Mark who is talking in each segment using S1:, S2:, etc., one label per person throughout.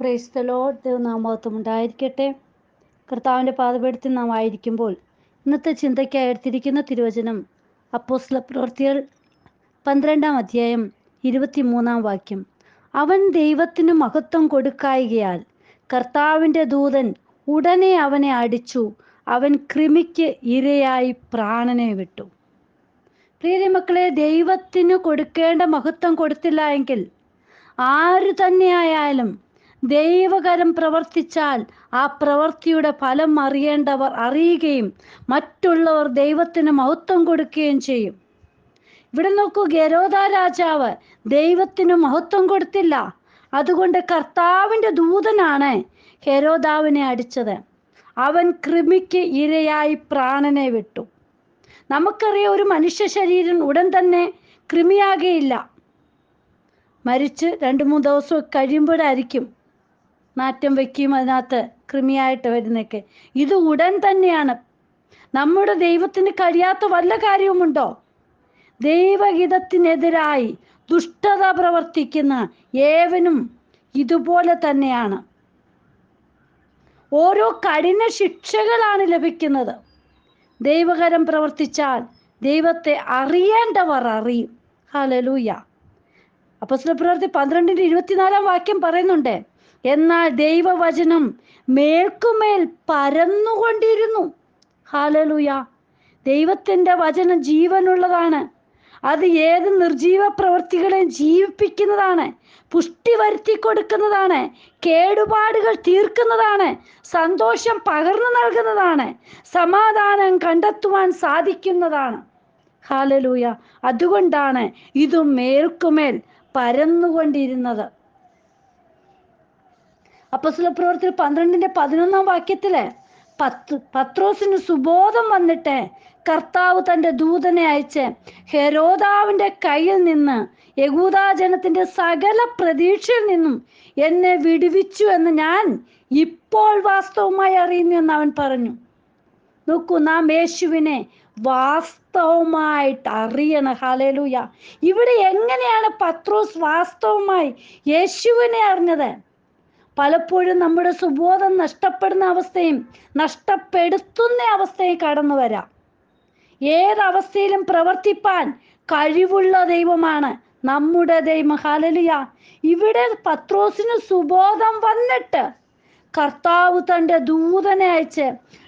S1: പ്രൈസ്തലോ നാമത്വം ഉണ്ടായിരിക്കട്ടെ. കർത്താവിന്റെ പാതപീഠത്തിൽ നാം ആയിരിക്കുമ്പോൾ ഇന്നത്തെ ചിന്തയ്ക്കായി എടുത്തിരിക്കുന്ന തിരുവചനം അപ്പോസ്ല പ്രവൃത്തികൾ പന്ത്രണ്ടാം അധ്യായം ഇരുപത്തിമൂന്നാം വാക്യം. അവൻ ദൈവത്തിന് മഹത്വം കൊടുക്കായികയാൽ കർത്താവിന്റെ ദൂതൻ ഉടനെ അവനെ അടിച്ചു. അവൻ കൃമിക്ക് ഇരയായി പ്രാണനെ വിട്ടു. പ്രീതി മക്കളെ ദൈവത്തിന് കൊടുക്കേണ്ട മഹത്വം കൊടുത്തില്ല എങ്കിൽ ആര് തന്നെയായാലും ദൈവകരം പ്രവർത്തിച്ചാൽ ആ പ്രവൃത്തിയുടെ ഫലം അറിയേണ്ടവർ അറിയുകയും മറ്റുള്ളവർ ദൈവത്തിന് മഹത്വം കൊടുക്കുകയും ചെയ്യും. ഇവിടെ നോക്കൂ ഗരോദ രാജാവ് ദൈവത്തിന് മഹത്വം കൊടുത്തില്ല. അതുകൊണ്ട് കർത്താവിന്റെ ദൂതനാണ് ഹെരോദാവിനെ അടിച്ചത്. അവൻ കൃമിക്ക് ഇരയായി പ്രാണനെ വിട്ടു. നമുക്കറിയാം ഒരു മനുഷ്യ ശരീരം ഉടൻ തന്നെ കൃമിയാകയില്ല. മരിച്ച് രണ്ട് മൂന്ന് ദിവസം കഴിയുമ്പോഴായിരിക്കും നാറ്റം വയ്ക്കും അതിനകത്ത് കൃമിയായിട്ട് വരുന്നൊക്കെ ഇത് ഉടൻ തന്നെയാണ്. നമ്മുടെ ദൈവത്തിന് കഴിയാത്ത വല്ല കാര്യവുമുണ്ടോ? ദൈവഹിതത്തിനെതിരായി ദുഷ്ടത പ്രവർത്തിക്കുന്ന ഏവനും ഇതുപോലെ തന്നെയാണ്. ഓരോ കഠിന ശിക്ഷകളാണ് ലഭിക്കുന്നത്. ദൈവകരം പ്രവർത്തിച്ചാൽ ദൈവത്തെ അറിയേണ്ടവർ അറിയും. ഹലലൂയ അപ്പൊ പ്രവർത്തി പന്ത്രണ്ടിന്റെ ഇരുപത്തിനാലാം വാക്യം പറയുന്നുണ്ട്. എന്നാൽ ദൈവവചനം മേൽക്കുമേൽ പരന്നുകൊണ്ടിരുന്നു. ഹാലലൂയ ദൈവത്തിന്റെ വചനം ജീവനുള്ളതാണ്. അത് ഏത് നിർജീവ പ്രവൃത്തികളെയും ജീവിപ്പിക്കുന്നതാണ് പുഷ്ടി വരുത്തി കൊടുക്കുന്നതാണ് കേടുപാടുകൾ തീർക്കുന്നതാണ് സന്തോഷം പകർന്നു നൽകുന്നതാണ് സമാധാനം കണ്ടെത്തുവാൻ സാധിക്കുന്നതാണ്. ഹാലലൂയ അതുകൊണ്ടാണ് ഇതും മേൽക്കുമേൽ പരന്നുകൊണ്ടിരുന്നത്. അപ്പസ്ല പ്രവർത്തി പന്ത്രണ്ടിന്റെ പതിനൊന്നാം വാക്യത്തിൽ പത്ത് പത്രോസിന് സുബോധം വന്നിട്ട് കർത്താവ് തന്റെ ദൂതനെ അയച്ച് ഹെരോദാവിന്റെ കയ്യിൽ നിന്ന് യകൂദാജനത്തിന്റെ സകല പ്രതീക്ഷയിൽ നിന്നും എന്നെ വിടുവിച്ചു എന്ന് ഞാൻ ഇപ്പോൾ വാസ്തവമായി അറിയുന്നു എന്ന് അവൻ പറഞ്ഞു. നോക്കൂ നാം യേശുവിനെ വാസ്തവമായിട്ട് അറിയണം. ഹാലേലൂയ ഇവിടെ എങ്ങനെയാണ് പത്രോസ് വാസ്തവമായി യേശുവിനെ അറിഞ്ഞത്? പലപ്പോഴും നമ്മുടെ സുബോധം നഷ്ടപ്പെടുന്ന അവസ്ഥയും നഷ്ടപ്പെടുത്തുന്ന അവസ്ഥയും കടന്നു വരാം. ഏതവസ്ഥയിലും പ്രവർത്തിപ്പാൻ കഴിവുള്ള ദൈവമാണ് നമ്മുടെ ദൈവം. ഹാലലിയ ഇവിടെ പത്രോസിന് സുബോധം വന്നിട്ട് കർത്താവ് തന്റെ ദൂതനെ അയച്ച്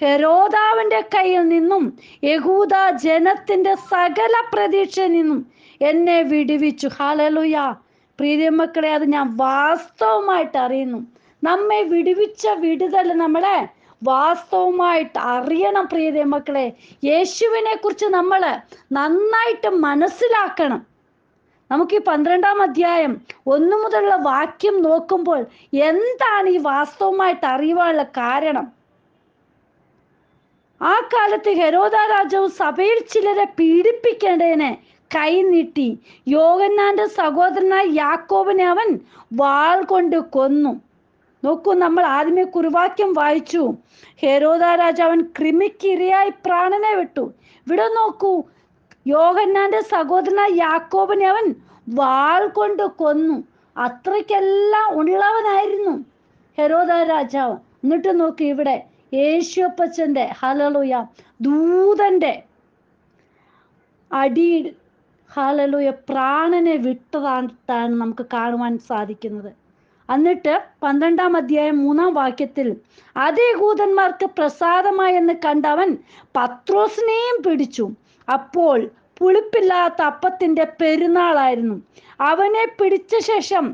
S1: ഹെരോദാവിന്റെ കയ്യിൽ നിന്നും യഹൂദ ജനത്തിന്റെ സകല പ്രതീക്ഷയിൽ നിന്നും എന്നെ വിടുവിച്ചു. ഹാലലുയ പ്രീതിമക്കളെ അത് ഞാൻ വാസ്തവമായിട്ട് അറിയുന്നു. നമ്മെ വിടുവിച്ച വിടുതൽ നമ്മളെ വാസ്തവമായിട്ട് അറിയണം പ്രീതിമക്കളെ മക്കളെ. യേശുവിനെ കുറിച്ച് നമ്മൾ നന്നായിട്ട് മനസ്സിലാക്കണം. നമുക്ക് ഈ പന്ത്രണ്ടാം അധ്യായം ഒന്നു മുതലുള്ള വാക്യം നോക്കുമ്പോൾ എന്താണ് ഈ വാസ്തവമായിട്ട് അറിയുവാനുള്ള കാരണം? ആ കാലത്ത് ഹെരോദ രാജാവ് സഭയിൽ ചിലരെ പീഡിപ്പിക്കേണ്ടതിന് കൈ നീട്ടി. യോഗന്നാന്റെ സഹോദരനായ യാക്കോബിനെ അവൻ വാൾ കൊണ്ട് കൊന്നു. നോക്കൂ നമ്മൾ ആദ്യമേ കുറുവാക്യം വായിച്ചു. ഹെരോദ രാജാവൻ കൃമിക്കിരയായി പ്രാണനെ വിട്ടു. ഇവിടെ നോക്കൂ യോഹന്നാന്റെ സഹോദരനായ യാക്കോബിനെ അവൻ വാൾ കൊണ്ട് കൊന്നു. അത്രയ്ക്കെല്ലാം ഉള്ളവനായിരുന്നു ഹെരോദ രാജാവ്. എന്നിട്ട് നോക്കി ഇവിടെ യേശുപ്പച്ചന്റെ ഹലളുയ ദൂതന്റെ അടിയിൽ ഹാലലുയ പ്രാണനെ വിട്ടതായിട്ടാണ് നമുക്ക് കാണുവാൻ സാധിക്കുന്നത്. എന്നിട്ട് പന്ത്രണ്ടാം അധ്യായം മൂന്നാം വാക്യത്തിൽ അതേ കൂതന്മാർക്ക് പ്രസാദമായെന്ന് കണ്ടവൻ പത്രോസിനെയും പിടിച്ചു. അപ്പോൾ പുളിപ്പില്ലാത്ത അപ്പത്തിന്റെ പെരുന്നാളായിരുന്നു. അവനെ പിടിച്ച ശേഷം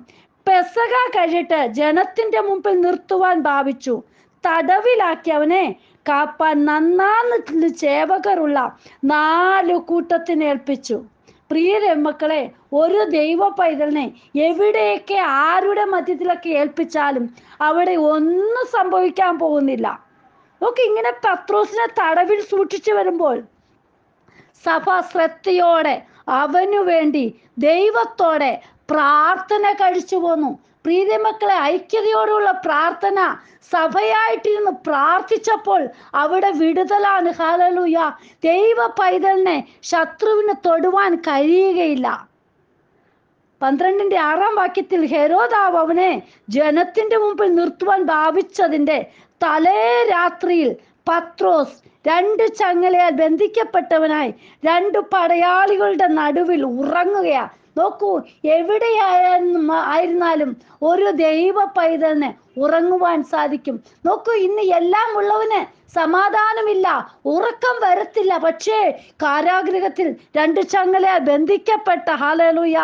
S1: പെസക കഴിട്ട് ജനത്തിന്റെ മുമ്പിൽ നിർത്തുവാൻ ഭാവിച്ചു. തടവിലാക്കി അവനെ കാപ്പാൻ നന്നാന്ന് ചേവകറുള്ള നാല് കൂട്ടത്തിനെ ഏൽപ്പിച്ചു. പ്രിയ മക്കളെ ഒരു ദൈവ പൈതലിനെ എവിടെയൊക്കെ ആരുടെ മധ്യത്തിലൊക്കെ ഏൽപ്പിച്ചാലും അവിടെ ഒന്നും സംഭവിക്കാൻ പോകുന്നില്ല. നോക്ക് ഇങ്ങനെ പത്രോസിനെ തടവിൽ സൂക്ഷിച്ചു വരുമ്പോൾ സഭ ശ്രദ്ധയോടെ അവനു വേണ്ടി ദൈവത്തോടെ പ്രാർത്ഥന കഴിച്ചു പോന്നു. പ്രീതി മക്കളെ ഐക്യതയോടുള്ള പ്രാർത്ഥന സഭയായിട്ടിരുന്ന് പ്രാർത്ഥിച്ചപ്പോൾ അവിടെ വിടുതലാണ്. ഹാലലൂയ ദൈവ പൈതലിനെ ശത്രുവിന് തൊടുവാൻ കഴിയുകയില്ല. പന്ത്രണ്ടിന്റെ ആറാം വാക്യത്തിൽ ഹെരോദാവ് അവനെ ജനത്തിന്റെ മുമ്പിൽ നിർത്തുവാൻ ഭാവിച്ചതിന്റെ തലേ രാത്രിയിൽ പത്രോസ് രണ്ട് ചങ്ങലയാൽ ബന്ധിക്കപ്പെട്ടവനായി രണ്ട് പടയാളികളുടെ നടുവിൽ ഉറങ്ങുകയാ. നോക്കൂ എവിടെയായിരുന്നു ആയിരുന്നാലും ഒരു ദൈവ പൈതലിന് ഉറങ്ങുവാൻ സാധിക്കും. നോക്കൂ ഇന്ന് എല്ലാം ഉള്ളവന് സമാധാനമില്ല ഉറക്കം വരത്തില്ല. പക്ഷേ കാരാഗ്രഹത്തിൽ രണ്ട് ചങ്ങലെ ബന്ധിക്കപ്പെട്ട ഹാലലുയ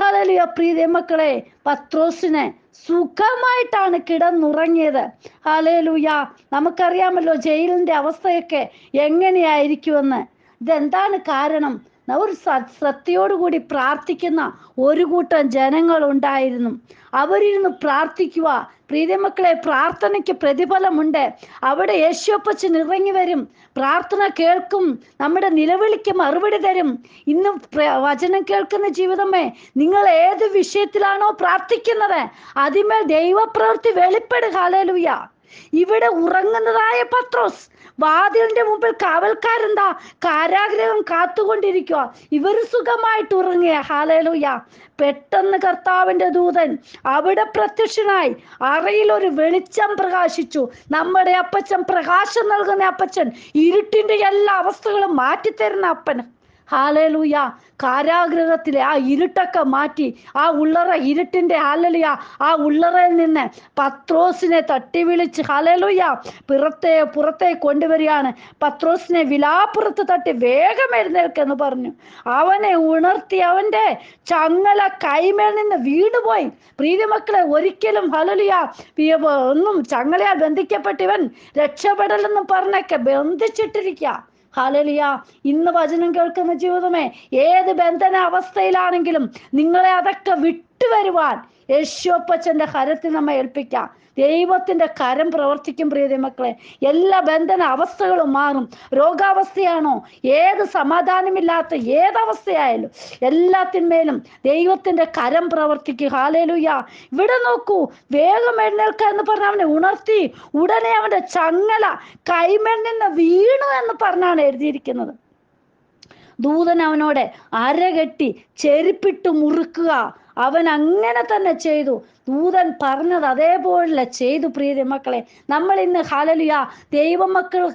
S1: ഹാലലുയ പ്രീതി മക്കളെ പത്രോസിനെ സുഖമായിട്ടാണ് കിടന്നുറങ്ങിയത്. ഹാലലുയ നമുക്കറിയാമല്ലോ ജയിലിന്റെ അവസ്ഥയൊക്കെ എങ്ങനെയായിരിക്കുമെന്ന്. ഇതെന്താണ് കാരണം? ഒരു സ- ശ്രദ്ധയോടുകൂടി പ്രാർത്ഥിക്കുന്ന ഒരു കൂട്ടം ജനങ്ങൾ ഉണ്ടായിരുന്നു അവരിരുന്ന് പ്രാർത്ഥിക്കുക പ്രീതിമക്കളെ പ്രാർത്ഥനയ്ക്ക് പ്രതിഫലമുണ്ട്. അവിടെ യേശുപ്പച്ചൻ ഇറങ്ങി വരും. പ്രാർത്ഥന കേൾക്കും. നമ്മുടെ നിലവിളിക്ക് മറുപടി തരും. ഇന്ന് വചനം കേൾക്കുന്ന ജീവിതമേ നിങ്ങൾ ഏത് വിഷയത്തിലാണോ പ്രാർത്ഥിക്കുന്നത് അതിമേൽ ദൈവപ്രവൃത്തി വെളിപ്പെടുക. ഹാലേലൂയ ഇവിടെ ഉറങ്ങുന്നതായ പത്രോസ്. വാതിലിന്റെ മുമ്പിൽ കാവൽക്കാരെന്താ? കാരാഗ്രഹം കാത്തുകൊണ്ടിരിക്കുക ഇവർ സുഖമായിട്ട് ഉറങ്ങിയ ഹാലലൂയ പെട്ടെന്ന് കർത്താവിന്റെ ദൂതൻ അവിടെ പ്രത്യക്ഷനായി അറയിൽ ഒരു വെളിച്ചം പ്രകാശിച്ചു. നമ്മുടെ അപ്പച്ചൻ പ്രകാശം നൽകുന്ന അപ്പച്ചൻ ഇരുട്ടിന്റെ എല്ലാ അവസ്ഥകളും മാറ്റിത്തരുന്ന അപ്പൻ. ഹാലേലൂയ. കാരാഗ്രഹത്തിലെ ആ ഇരുട്ടൊക്കെ മാറ്റി ആ ഉള്ളറ ഇരുട്ടിന്റെ ഹാലലുയ ആ ഉള്ളറയിൽ നിന്ന് പത്രോസിനെ തട്ടി വിളിച്ച് ഹാലലുയ പുറത്തെ പുറത്തെ കൊണ്ടുവരികയാണ്. പത്രോസിനെ വിലാപ്പുറത്ത് തട്ടി വേഗം എഴുന്നേൽക്കെന്ന് പറഞ്ഞു. അവനെ ഉണർത്തി അവന്റെ ചങ്ങല കൈമേൽ നിന്ന് വീണുപോയി. പ്രീതിമക്കളെ ഒരിക്കലും ഹലലിയ ഒന്നും ചങ്ങലയാൽ ബന്ധിക്കപ്പെട്ടിവൻ രക്ഷപ്പെടലെന്ന് പറഞ്ഞൊക്കെ ബന്ധിച്ചിട്ടിരിക്കുക ഹാലലിയ ഇന്ന് വചനം കേൾക്കുന്ന ജീവിതമേ ഏത് ബന്ധന അവസ്ഥയിലാണെങ്കിലും നിങ്ങളെ അതൊക്കെ വിട്ടുവരുവാൻ യേശുപ്പച്ചന്റെ കരത്തിൽ നമ്മെ ഏൽപ്പിക്കാം. ദൈവത്തിന്റെ കരം പ്രവർത്തിക്കും പ്രിയതേ മക്കളെ. എല്ലാ ബന്ധന അവസ്ഥകളും മാറും. രോഗാവസ്ഥയാണോ? ഏത് സമാധാനമില്ലാത്ത ഏതവസ്ഥയായാലും എല്ലാത്തിന്മേലും ദൈവത്തിന്റെ കരം പ്രവർത്തിക്കും. ഹാലേലുയ ഇവിടെ നോക്കൂ. വേഗം എഴുന്നേൽക്ക എന്ന് പറഞ്ഞ അവനെ ഉണർത്തി ഉടനെ അവന്റെ ചങ്ങല കൈമേൽ നിന്ന് വീണു എന്ന് പറഞ്ഞാണ് എഴുതിയിരിക്കുന്നത്. ദൂതൻ അവനോട് അരകെട്ടി ചെരുപ്പിട്ട് മുറുക്കുക. അവൻ അങ്ങനെ തന്നെ ചെയ്തു. ദൂതൻ പറഞ്ഞത് അതേപോലെ ചെയ്തു പ്രീതി മക്കളെ. നമ്മൾ ഇന്ന് ഹാലലിയ ദൈവമക്കൾ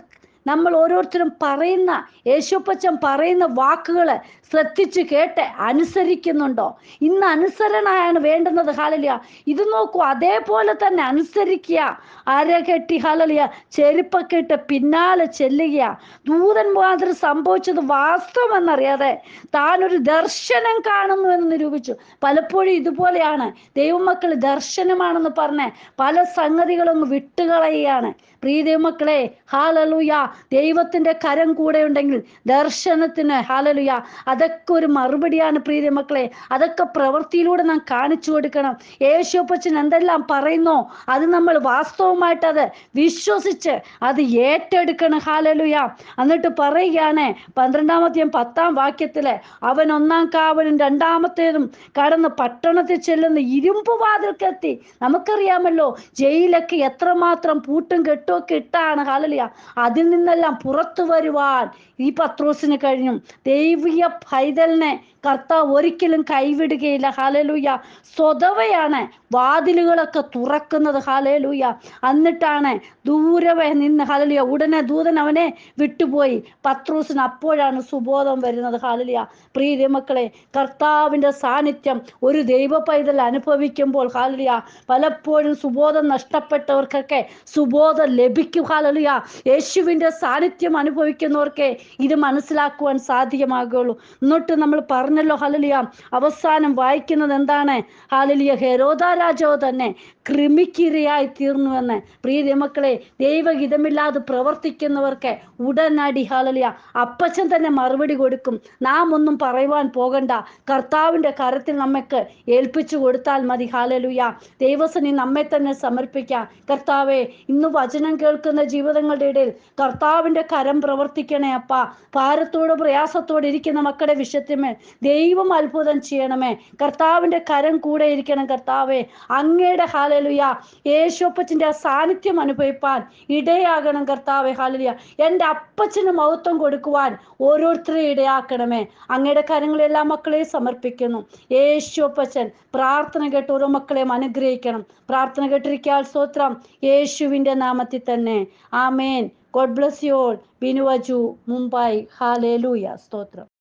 S1: നമ്മൾ ഓരോരുത്തരും പറയുന്ന യേശുപ്പച്ചൻ പറയുന്ന വാക്കുകൾ ശ്രദ്ധിച്ച് കേട്ട് അനുസരിക്കുന്നുണ്ടോ? ഇന്ന് അനുസരണയാണ് വേണ്ടുന്നത്. ഹാലലിയ ഇത് നോക്കൂ അതേപോലെ തന്നെ അനുസരിക്കുക. അരകെട്ടി ഹാലലിയ ചെരുപ്പൊക്കെ ഇട്ട് പിന്നാലെ ചെല്ലുക. ദൂതൻ മാതൃ സംഭവിച്ചത് വാസ്തവമെന്നറിയാതെ താൻ ഒരു ദർശനം കാണുന്നു എന്ന് നിരൂപിച്ചു. പലപ്പോഴും ഇതുപോലെയാണ്. ദൈവമക്കൾ ദർശനമാണെന്ന് പറഞ്ഞ് പല സംഗതികളും വിട്ടുകളയാണ് പ്രിയ ദൈവമക്കളെ ഹാലലുയ ദൈവത്തിന്റെ കരം കൂടെ ഉണ്ടെങ്കിൽ ദർശനത്തിന് ഹാലലുയ അതൊക്കെ ഒരു മറുപടിയാണ് പ്രീതി മക്കളെ. അതൊക്കെ പ്രവൃത്തിയിലൂടെ നാം കാണിച്ചു കൊടുക്കണം. യേശുപ്പച്ചൻ എന്തെല്ലാം പറയുന്നോ അത് നമ്മൾ വാസ്തവമായിട്ട് അത് വിശ്വസിച്ച് അത് ഏറ്റെടുക്കണം. ഹാലലുയ എന്നിട്ട് പറയുകയാണ് പന്ത്രണ്ടാമത്തെയും പത്താം വാക്യത്തിൽ അവൻ ഒന്നാം കാവലും രണ്ടാമത്തേതും കടന്ന് പട്ടണത്തിൽ ചെല്ലുന്ന ഇരുമ്പ് വാതിൽക്കെത്തി നമുക്കറിയാമല്ലോ ജയിലൊക്കെ എത്രമാത്രം പൂട്ടും കെട്ടും ഒക്കെ ഇട്ടാണ് ഹാലലിയ അതിൽ നിന്നെല്ലാം പുറത്തു വരുവാൻ ഈ പത്രോസിന് കഴിഞ്ഞു. ദൈവിക പൈതലിനെ കർത്താവ് ഒരിക്കലും കൈവിടുകയില്ല. ഹാലലൂയ സ്വതവയാണ് വാതിലുകളൊക്കെ തുറക്കുന്നത്. ഹാലേലൂയ എന്നിട്ടാണ് ദൂരവേ നിന്ന് ഹാലലിയ ഉടനെ ദൂതൻ അവനെ വിട്ടുപോയി. പത്രൂസിന് അപ്പോഴാണ് സുബോധം വരുന്നത്. ഹാലലിയ പ്രിയ മക്കളെ കർത്താവിന്റെ സാന്നിധ്യം ഒരു ദൈവ പൈതൽ അനുഭവിക്കുമ്പോൾ ഹാലലിയ പലപ്പോഴും സുബോധം നഷ്ടപ്പെട്ടവർക്കൊക്കെ സുബോധം ലഭിക്കും. ഹാലലിയ യേശുവിന്റെ സാന്നിധ്യം അനുഭവിക്കുന്നവർക്ക് ഇത് മനസ്സിലാക്കുവാൻ സാധ്യമാകുള്ളൂ. എന്നിട്ട് നമ്മൾ പറഞ്ഞല്ലോ ഹാലലിയ അവസാനം വായിക്കുന്നത് എന്താണ്? ഹാലലിയ ഹെരോദ രാജാവ് തന്നെ കൃമിക്കിരയായി തീർന്നുവെന്ന്. പ്രീതി മക്കളെ ദൈവഹിതമില്ലാതെ പ്രവർത്തിക്കുന്നവർക്ക് ഉടനടി ഹാലലിയ അപ്പച്ചൻ തന്നെ മറുപടി കൊടുക്കും. നാം ഒന്നും പറയുവാൻ പോകണ്ട. കർത്താവിന്റെ കരത്തിൽ നമ്മൾക്ക് ഏൽപ്പിച്ചു കൊടുത്താൽ മതി. ഹാലലുയ ദൈവസനി നമ്മെ തന്നെ സമർപ്പിക്കാം. കർത്താവെ ഇന്ന് വചനം കേൾക്കുന്ന ജീവിതങ്ങളുടെ ഇടയിൽ കർത്താവിന്റെ കരം പ്രവർത്തിക്കണേ അപ്പ. ഭാരത്തോട് പ്രയാസത്തോടെ ഇരിക്കുന്ന മക്കളുടെ വിഷയത്തിന്മേൽ ദൈവം അത്ഭുതം ചെയ്യണമേ. കർത്താവിന്റെ കരം കൂടെ ഇരിക്കണം. കർത്താവെ അങ്ങയുടെ ഹാലലുയ. യേശുപ്പച്ചന്റെ ആ സാന്നിധ്യം അനുഭവിപ്പാൻ ഇടയാകണം കർത്താവെ ഹാലലുയ. എന്റെ അപ്പച്ചന് മഹത്വം കൊടുക്കുവാൻ ഓരോരുത്തരെയും ഇടയാക്കണമേ. അങ്ങയുടെ കാര്യങ്ങളെല്ലാം മക്കളെയും സമർപ്പിക്കുന്നു. യേശുപ്പച്ചൻ പ്രാർത്ഥന കേട്ട് ഓരോ മക്കളെയും അനുഗ്രഹിക്കണം. പ്രാർത്ഥന കേട്ടിരിക്കാൽ സ്തോത്രം യേശുവിന്റെ നാമത്തിൽ തന്നെ. ആമേൻ. God bless you all. ബിനുവജു Mumbai. ഹാലേലൂയ. സ്തോത്രം.